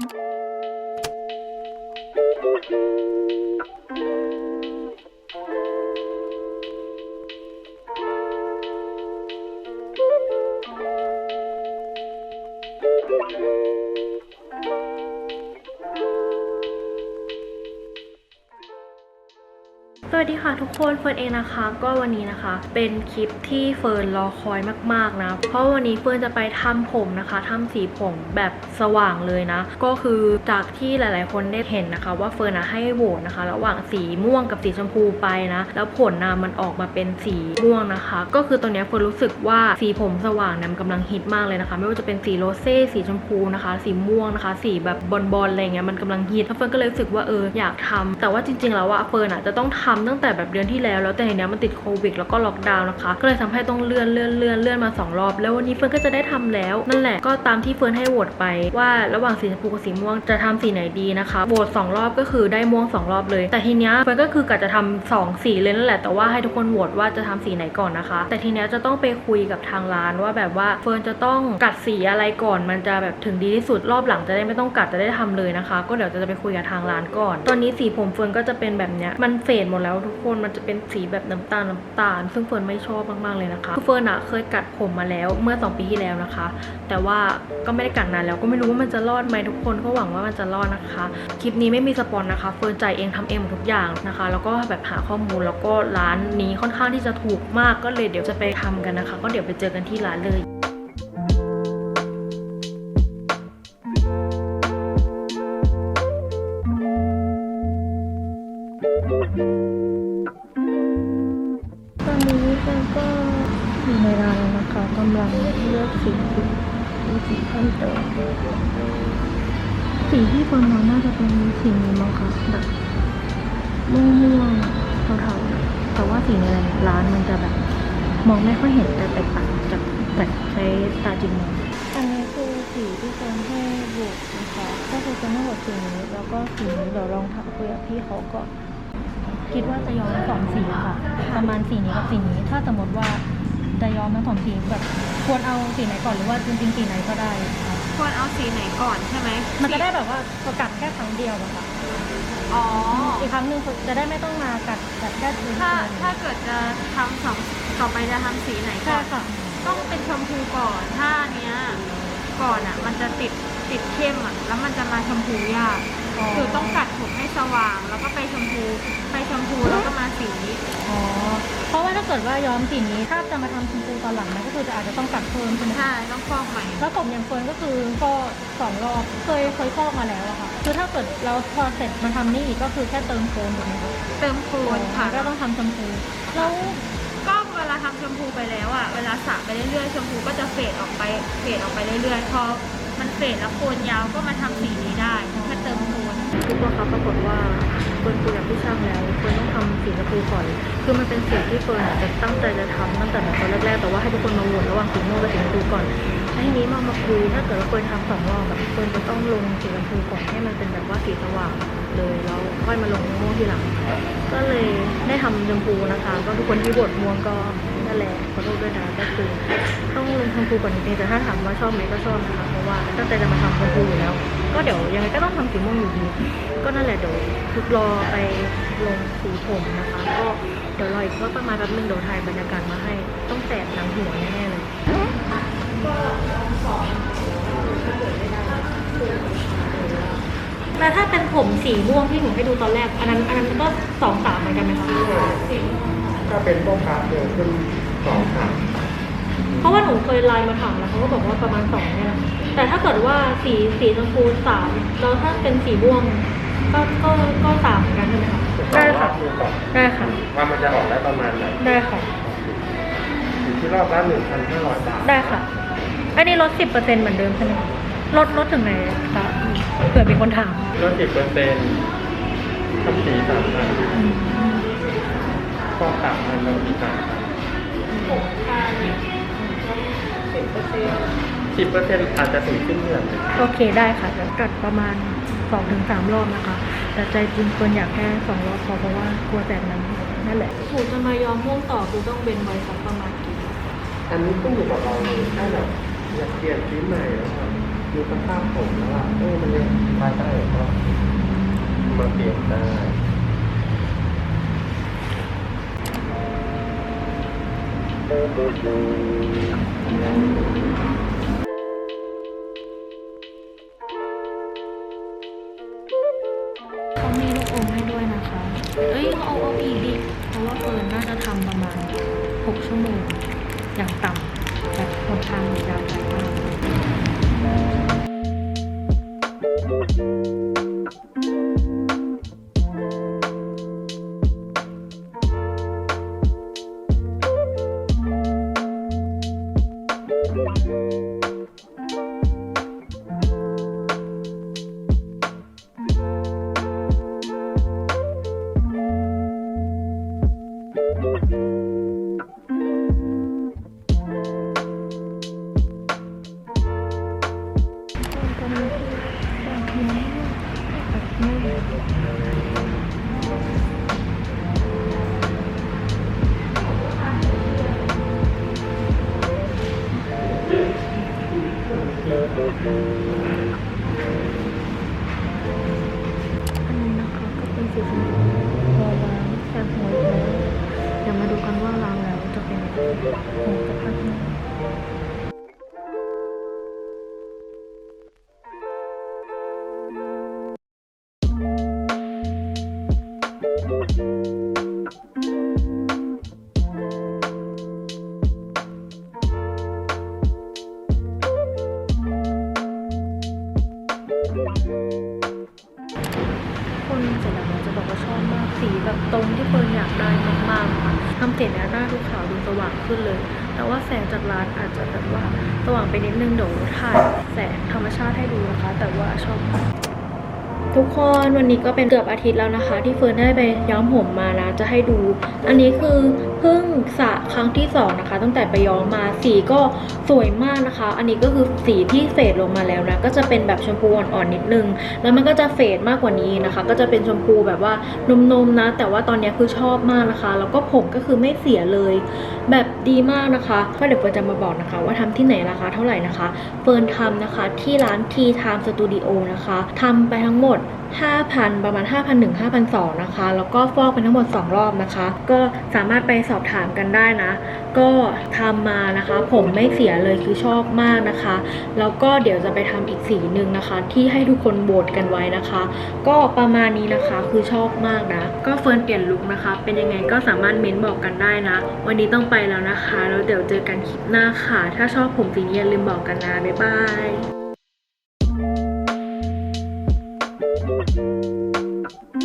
Thank you. วัสดีค่ะทุกคนเฟิร์นเองนะคะ ก็วันนี้นะคะ เป็นคลิปที่เฟิร์นรอคอยมากๆนะ เพราะวันนี้เฟิร์นจะไปทำผมนะคะทำสีผมแบบสว่างเลยนะ ก็คือจากที่หลาย ๆ คนได้เห็นนะคะ ว่าเฟิร์นอะให้โหวตนะคะ ระหว่างสีม่วงกับสีชมพูไปนะ แล้วผลนะมันออกมาเป็นสีม่วงนะคะ ก็คือตอนนี้เฟิร์นรู้สึกว่าสีผมสว่างเนี่ยมันกำลังฮิตมากเลยนะคะ ไม่ว่าจะเป็นสีโรเซ่สีชมพูนะคะ สีม่วงนะคะ สีแบบบอลบอลอะไรเงี้ยมันกำลังฮิตแล้วเฟิร์นก็เลยรู้สึกว่าเอออยากทำแต่ว่าจริง ๆ แล้วอะเฟิร์นอะจะต้องทำตั้งแต่แบบเดือนที่แล้วแล้วแต่ทีเนี้ยมันติดโควิดแล้วก็ล็อกดาวน์นะคะ ก็เลยทำให้ต้องเลื่อนเลื่อนเลื่อนเลื่อนมาสองรอบ แล้ววันนี้เฟิร์นก็จะได้ทำแล้ว นั่นแหละก็ตามที่เฟิร์นให้โหวตไปว่าระหว่างสีชมพูกับสีม่วงจะทำสีไหนดีนะคะโหวตสองรอบก็คือได้ม่วงสองรอบเลย แต่ทีเนี้ยเฟิร์นก็คือกะจะทำสองสีเลยนั่นแหละแต่ว่าให้ทุกคนโหวตว่าจะทำสีไหนก่อนนะคะ แต่ทีเนี้ยจะต้องไปคุยกับทางร้านว่าแบบว่าเฟิร์นจะต้องกัดสีอะไรก่อน มันจะแบบถึงดีที่สุดรอบหลังจะได้ไม่ต้องกัดจะได้ทำเลยนะคะ ก็เดี๋ยวจะไปคุยกับทางร้านก่อน ตอนนี้สีผมเฟิร์นก็จะเป็นแบบเนี้ยมันเฟดหมดแล้วทุกคนมันจะเป็นสีแบบน้ำตาลน้ำตาล ซึ่งเฟิร์นไม่ชอบมากๆเลยนะคะคือเฟิร์นอะเคยกัดผมมาแล้วเมื่อสองปีที่แล้วนะคะ แต่ว่าก็ไม่ได้กัดนานแล้วก็ไม่รู้ว่ามันจะรอดไหมทุกคนก็หวังว่ามันจะรอดนะคะคลิปนี้ไม่มีสปอนนะคะเฟิร์นจ่ายเองทำเองหมดทุกอย่างนะคะ แล้วก็แบบหาข้อมูลแล้วก็ร้านนี้ค่อนข้างที่จะถูกมากก็เลยเดี๋ยวจะไปทำกันนะคะ ก็เดี๋ยวไปเจอกันที่ร้านเลย ในร้านแล้วนะคะกำลังเลือกสีดูสีเพิ่มเติมสีที่เฟิร์นมองน่าจะเป็นสีนี้มั้งคะแบบม่วงม่วงๆเทาๆแต่ว่าสีในร้านมันจะแบบ มองไม่ค่อยเห็นแต่แตกต่างจากแบบใช้ตาจริงมองอันนี้คือสีที่เฟิร์นให้บุกนะคะก็คือจะไม่หมดสีนี้แล้วก็สีนี้เดี๋ยวลองถามคุยกับพี่เขาก่อนคิดว่าจะย้อมสองสีค่ะ ประมาณสีนี้กับสีนี้ ถ้าสมมติว่า จะย้อมทั้งสองสีแบบควรเอาสีไหนก่อนหรือว่าจริงๆสีไหนก็ได้ค่ะควรเอาสีไหนก่อนใช่ไหมมันจะได้แบบว่าประกัดแค่ครั้งเดียวอะค่ะอ๋อ อีกครั้งหนึ่งจะได้ไม่ต้องมากัดแบบแค่ทีถ้าเดียวถ้าเกิดจะทำสองต่อไปจะทำสีไหนก่ใช่อนค่ะ ต้องเป็นชมพูก่อน ถ้าเนี้ยก่อนอะ มันจะติด ติดเข้มอะ แล้วมันจะมาชมพูยากคือต้องกัดผมให้สว่าง แล้วก็ไปชมพู ไปชมพูแล้วก็มาสีอ๋อเพราะว่าถ้าเกิดว่าย้อมสีนี้ถ้าจะมาทำชมพูตอนหลังนะก็คือจะอาจจะต้องกัดเพิ่มใช่ไหมคะ ใช่ต้องฟอกใหม่ แล้วผมอย่างเฟิร์นก็คือก็สองรอบเคยเคยฟอกมาแล้วอะค่ะคือถ้าเกิดเราพอเสร็จมาทำนี่อีกก็คือแค่เติมโคนถูกไหมคะเติมโคนค่ะก็ต้องทำชมพูแล้วก็เวลาทำชมพูไปแล้วอะ เวลาสระไปเรื่อยๆ ชมพูก็จะเฟดออกไป เฟดออกไปเรื่อยๆ พอ มันเฟดแล้วโคนยาวก็มาทำสีนี้ได้แค่เติมโคนทุกคนคะปรากฏว่าเฟิร์นคุยกับพี่ช่างแล้วเฟิร์นต้องทำสีชมพูก่อนคือมันเป็นสีที่เฟิร์นอาจจะตั้งใจจะทำตั้งแต่แบบตอนแรกๆแต่ว่าให้ทุกคนมาโหวตระหว่างสีม่วงกับสีชมพูก่อนแล้วทีนี้มามาคุยถ้าเกิดว่าเฟิร์นทำสองรอบแบบเฟิร์นจะต้องลงสีชมพูก่อนให้มันเป็นแบบว่าสีสว่างเลยแล้วค่อยมาลงม่วงทีหลัง ก็เลยได้ทำชมพูนะคะ ก็ทุกคนที่โหวตม่วงก็ นั่นแหละขอโทษด้วยนะก็คือต้องลงชมพูก่อนจริงๆแต่ถ้าถามว่าชอบไหมก็ชอบนะคะเพราะว่าตั้งใจจะมาทำชมพูอยู่แล้ว ก็เดี๋ยวยังไงก็ต้องทำสีม่วงอยู่ดีก็นั่นแหละเดี๋ยวทุกรอไปลงสีผมนะคะ ก็เดี๋ยวรออีกสักประมาณแป๊บนึงเดี๋ยวถ่ายบรรยากาศมาให้ต้องแสบหนังหัวแน่ๆเลยแล้วถ้าเป็นผมสีม่วงที่หนูให้ดูตอนแรก อันนั้นอันนั้นก็สองสามเหมือนกันไหมคะ ถ้าเป็นพวกคาเฟ่ขึ้นสองสามเพราะว่าหนูเคยไลน์มาถามแล้วเขาก็บอกว่าประมาณสองเนี่ยแหละแต่ถ้าเกิดว่าสีสีชมพูสามแล้วถ้าเป็นสีม่วง ก็ก็ก็สามเหมือนกันใช่ไหมคะได้ค่ะดูก่อนได้ค่ะว่ามันจะออกได้ประมาณไหนได้ค่ะอยู่ที่รอบละหนึ่งพันห้าร้อยบาทได้ค่ะ อันนี้ลดสิบเปอร์เซ็นต์เหมือนเดิมใช่ไหมคะลดลดถึงไหนคะเผื่อมีคนถามลดสิบเปอร์เซ็นต์ทำสีสามพัน ก็สามพันแล้วมีสามพันสิบเปอร์เซ็นต์อาจจะถึงขึ้นเดือนโอเคได้ค่ะเดี๋ยวกัดประมาณสองถึงสามรอบนะคะ แต่ใจจริงควรอยากแค่สองรอบพอเพราะว่ากลัวแสบน้ำนั่นแหละหนูจะมายอมม่วงต่อคือต้องเบนไว้สักประมาณกี่อันนี้ขึ้นอยู่กับเราเลยถ้าแบบอยากเปลี่ยนสีใหม่แล้วก็มีสภาพผมแล้วว่าเออมันยังภายใต้ก็มาเปลี่ยนได้ เขามีลูกอมให้ด้วยนะคะ เอ้ยเอาเอาอีกดิ เพราะว่าเฟิร์นน่าจะทำประมาณ 6 ชั่วโมง อย่างต่ำแบบคนทางยา คนเสร็จแล้วเนี่ยจะบอกว่าชอบมาก สีแบบตรงที่เฟิร์นอยากได้มากๆค่ะทำเสร็จแล้วหน้าดูขาวดูสว่างขึ้นเลย แต่ว่าแสงจากร้านอาจจะแบบว่าสว่างไปนิดนึงเดี๋ยวถ่ายแสงธรรมชาติให้ดูนะคะ แต่ว่าชอบมากทุกคนวันนี้ก็เป็นเกือบอาทิตย์แล้วนะคะ ที่เฟิร์นได้ไปย้อมผมมานะจะให้ดู อันนี้คือเพิ่งสระครั้งที่สองนะคะ ตั้งแต่ไปย้อมมาสีก็สวยมากนะคะ อันนี้ก็คือสีที่เฟดลงมาแล้วนะ ก็จะเป็นแบบชมพูอ่อนๆนิดนึง แล้วมันก็จะเฟดมากกว่านี้นะคะ ก็จะเป็นชมพูแบบว่านมๆนะแต่ว่าตอนนี้คือชอบมากนะคะ แล้วก็ผมก็คือไม่เสียเลย แบบดีมากนะคะก็เดี๋ยวเฟิร์นจะมาบอกนะคะ ว่าทำที่ไหนราคาเท่าไหร่นะคะเฟิร์นทำนะคะที่ร้าน T Time Studio นะคะทำไปทั้งหมด 5,000 ประมาณ 5,001 5,002นะคะ แล้วก็ฟอกเป็นทั้งหมด 2 รอบนะคะ ก็สามารถไปสอบถามกันได้นะ ก็ทำมานะคะ ผมไม่เสียเลยคือชอบมากนะคะ แล้วก็เดี๋ยวจะไปทำอีกสีหนึ่งนะคะ ที่ให้ทุกคนโหวตกันไว้นะคะ ก็ประมาณนี้นะคะคือชอบมากนะ ก็เฟิร์นเปลี่ยนลุคนะคะ เป็นยังไงก็สามารถเม้นบอกกันได้นะ วันนี้ต้องไปแล้วนะคะ แล้วเดี๋ยวเจอกันคลิปหน้าค่ะ ถ้าชอบผมสีนี้อย่าลืมบอกกันนะบ๊ายบาย